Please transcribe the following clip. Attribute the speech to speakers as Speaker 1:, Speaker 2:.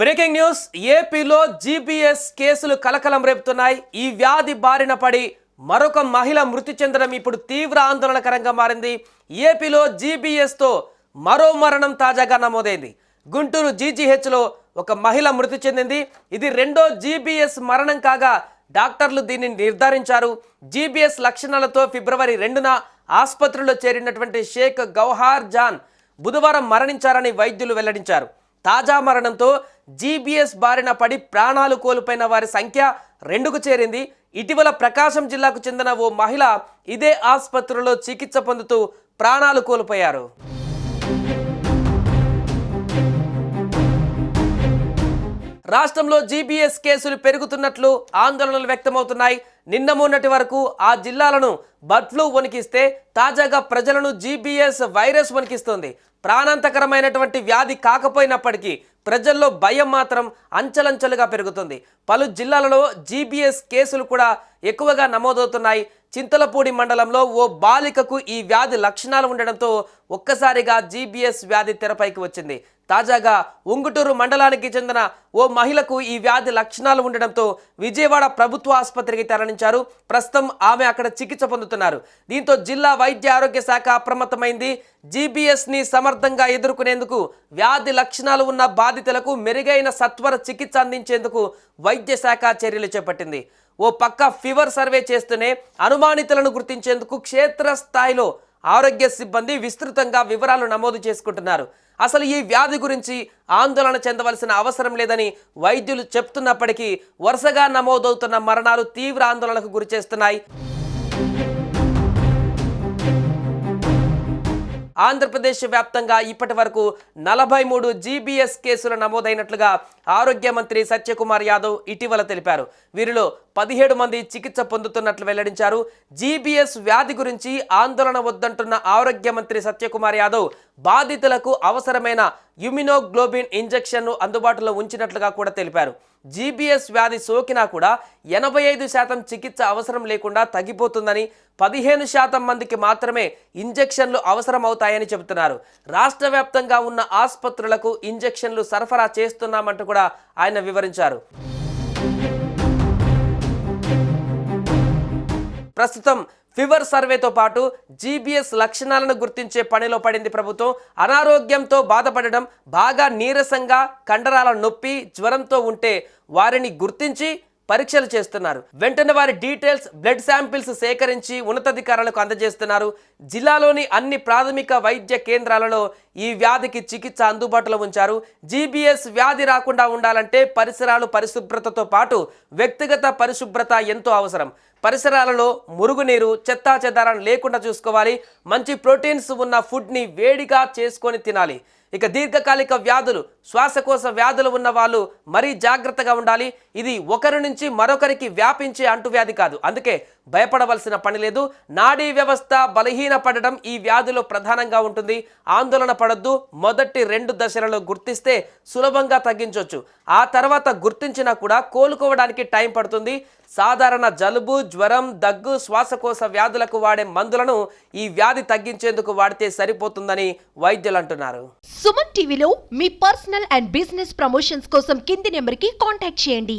Speaker 1: Breaking news ఏపీలో GBs కేసులు కలకలం రేపుతున్నాయి. ఈ వ్యాధి బారిన పడి మరొక మహిళ మృతి చెందడం ఇప్పుడు తీవ్ర ఆందోళనకరంగా మారింది. ఏపీలో జీబీఎస్తో మరో మరణం తాజాగా నమోదైంది. గుంటూరు జీజీహెచ్లో ఒక మహిళ మృతి చెందింది. ఇది రెండో జీబీఎస్ మరణం కాగా డాక్టర్లు దీన్ని నిర్ధారించారు. జీబీఎస్ లక్షణాలతో ఫిబ్రవరి రెండున ఆసుపత్రిలో చేరినటువంటి షేక్ గౌహార్ జాన్ బుధవారం మరణించారని వైద్యులు వెల్లడించారు. తాజా మరణంతో జీబీఎస్ బారిన పడి ప్రాణాలు కోల్పోయిన వారి సంఖ్య రెండుకు చేరింది. ఇటీవల ప్రకాశం జిల్లాకు చెందిన ఓ మహిళ ఇదే ఆసుపత్రిలో చికిత్స పొందుతూ ప్రాణాలు కోల్పోయారు. రాష్ట్రంలో జీబీఎస్ కేసులు పెరుగుతున్నట్లు ఆందోళనలు వ్యక్తమవుతున్నాయి. నిన్న మొన్నటి వరకు ఆ జిల్లాలను బర్డ్ ఫ్లూ వణికిస్తే తాజాగా ప్రజలను జీబీఎస్ వైరస్ వణికిస్తోంది. ప్రాణాంతకరమైనటువంటి వ్యాధి కాకపోయినప్పటికీ ప్రజల్లో భయం మాత్రం అంచెలంచెలుగా పెరుగుతుంది. పలు జిల్లాలలో జీబీఎస్ కేసులు కూడా ఎక్కువగా నమోదవుతున్నాయి. చింతలపూడి మండలంలో ఓ బాలికకు ఈ వ్యాధి లక్షణాలు ఉండడంతో ఒక్కసారిగా జీబీఎస్ వ్యాధి తెరపైకి వచ్చింది. తాజాగా ఉంగుటూరు మండలానికి చెందిన ఓ మహిళకు ఈ వ్యాధి లక్షణాలు ఉండడంతో విజయవాడ ప్రభుత్వ ఆసుపత్రికి తరలించారు. ప్రస్తుతం ఆమె అక్కడ చికిత్స పొందుతున్నారు. దీంతో జిల్లా వైద్య ఆరోగ్య శాఖ అప్రమత్తమైంది. జీబీఎస్ని సమర్థంగా ఎదుర్కొనేందుకు వ్యాధి లక్షణాలు ఉన్న బాధితులకు మెరుగైన సత్వర చికిత్స అందించేందుకు వైద్య శాఖ చర్యలు చేపట్టింది. ఓ పక్క ఫీవర్ సర్వే చేస్తూనే అనుమానితులను గుర్తించేందుకు క్షేత్రస్థాయిలో ఆరోగ్య సిబ్బంది విస్తృతంగా వివరాలు నమోదు చేసుకుంటున్నారు. అసలు ఈ వ్యాధి గురించి ఆందోళన చెందవలసిన అవసరం లేదని వైద్యులు చెప్తున్నప్పటికీ వరుసగా నమోదవుతున్న మరణాలు తీవ్ర ఆందోళనకు గురిచేస్తున్నాయి ఆంధ్రప్రదేశ్ వ్యాప్తంగా ఇప్పటి వరకు నలభై మూడు జీబీఎస్ కేసులు నమోదైనట్లుగా ఆరోగ్య మంత్రి సత్యకుమార్ యాదవ్ ఇటీవల తెలిపారు. వీరిలో పదిహేడు మంది చికిత్స పొందుతున్నట్లు వెల్లడించారు. జీబీఎస్ వ్యాధి గురించి ఆందోళన వద్దంటున్న ఆరోగ్య మంత్రి సత్యకుమార్ యాదవ్ బాధితులకు అవసరమైన యుమినోగ్లోబిన్ ఇంజెక్షన్ను అందుబాటులో ఉంచినట్లుగా కూడా తెలిపారు. జీబీఎస్ వ్యాధి సోకినా కూడా ఎనభై ఐదు శాతం చికిత్స అవసరం లేకుండా తగ్గిపోతుందని పదిహేను శాతం మందికి మాత్రమే ఇంజెక్షన్లు అవసరమవుతాయని చెబుతున్నారు. రాష్ట్ర వ్యాప్తంగా ఉన్న ఆసుపత్రులకు ఇంజెక్షన్లు సరఫరా చేస్తున్నామంటూ కూడా ఆయన వివరించారు. ప్రస్తుతం ఫీవర్ సర్వేతో పాటు జీబీఎస్ లక్షణాలను గుర్తించే పనిలో పడింది ప్రభుత్వం. అనారోగ్యంతో బాధపడడం బాగా నీరసంగా కండరాల నొప్పి జ్వరంతో ఉంటే వారిని గుర్తించి పరీక్షలు చేస్తున్నారు. వెంటనే వారి డీటెయిల్స్ బ్లడ్ శాంపిల్స్ సేకరించి ఉన్నతాధికారులకు అందజేస్తున్నారు. జిల్లాలోని అన్ని ప్రాథమిక వైద్య కేంద్రాలలో ఈ వ్యాధికి చికిత్స అందుబాటులో ఉంచారు. జీబీఎస్ వ్యాధి రాకుండా ఉండాలంటే పరిసరాలు పరిశుభ్రతతో పాటు వ్యక్తిగత పరిశుభ్రత ఎంతో అవసరం. పరిసరాలలో మురుగునీరు చెత్తా చెదారం లేకుండా చూసుకోవాలి. మంచి ప్రోటీన్స్ ఉన్న ఫుడ్ని వేడిగా చేసుకొని తినాలి. ఇక దీర్ఘకాలిక వ్యాధులు శ్వాసకోశ వ్యాధులు ఉన్న వాళ్ళు మరీ జాగ్రత్తగా ఉండాలి. ఇది ఒకరి నుంచి మరొకరికి వ్యాపించే అంటువ్యాధి కాదు. అందుకే భయపడవలసిన పని లేదు. నాడీ వ్యవస్థ బలహీనపడడం ఈ వ్యాధిలో ప్రధానంగా ఉంటుంది. ఆందోళన పడద్దు. మొదటి రెండు దశలలో గుర్తిస్తే సులభంగా తగ్గించవచ్చు ఆ తర్వాత గుర్తించినా కూడా కోలుకోవడానికి టైం పడుతుంది. సాధారణ జలుబు జ్వరం దగ్గు శ్వాసకోశ వ్యాధులకు వాడే మందులను ఈ వ్యాధి తగ్గించేందుకు వాడితే సరిపోతుందని వైద్యులు అంటున్నారు.
Speaker 2: సుమన్ టీవీలో మీ పర్సనల్ అండ్ బిజినెస్ ప్రమోషన్స్ కోసం కింది నెంబర్కి కాంటాక్ట్ చేయండి.